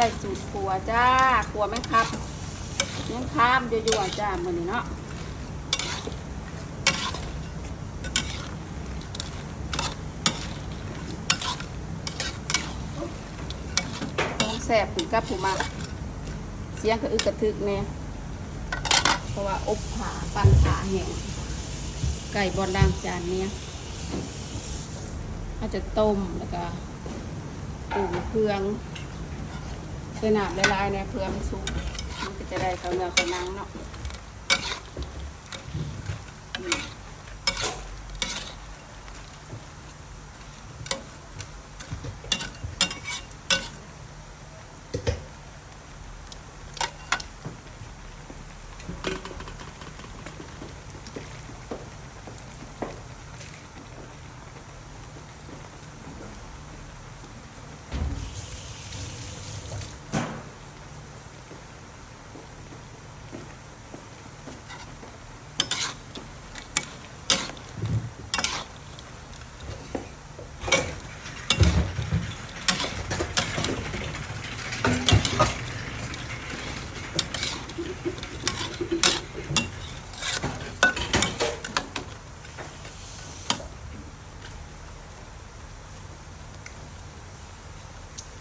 ใส่สูตรขัวจ้าขัวแม่งครับแม่งข้ามยั่วๆจ้ามือนี้เนาะต้องแสบถึงกับผูมาเสียงกระอึกกระทึกเนี่ยเพราะว่าอบผาปันผาแห้งไก่บอลด่างจานเนี้ยอาจจะต้มแล้วก็ปรุงเครื่อง ใส่น้ำละลายๆเนี่ยเพื่อมันสุกมันก็จะได้เขาเนื้อเขาหนังเนาะ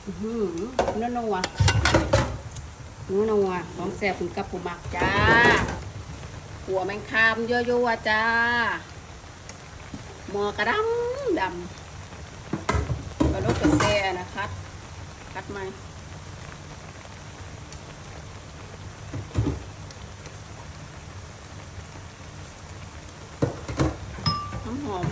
อืมอื้อหือเนื้อนัวนัวของแสบกับผู้มักจ้า หัวแมงคามยั่วๆจ้า หมอกระดำดำกระโดดกระแซนะครับคัดไหมน้ำหอม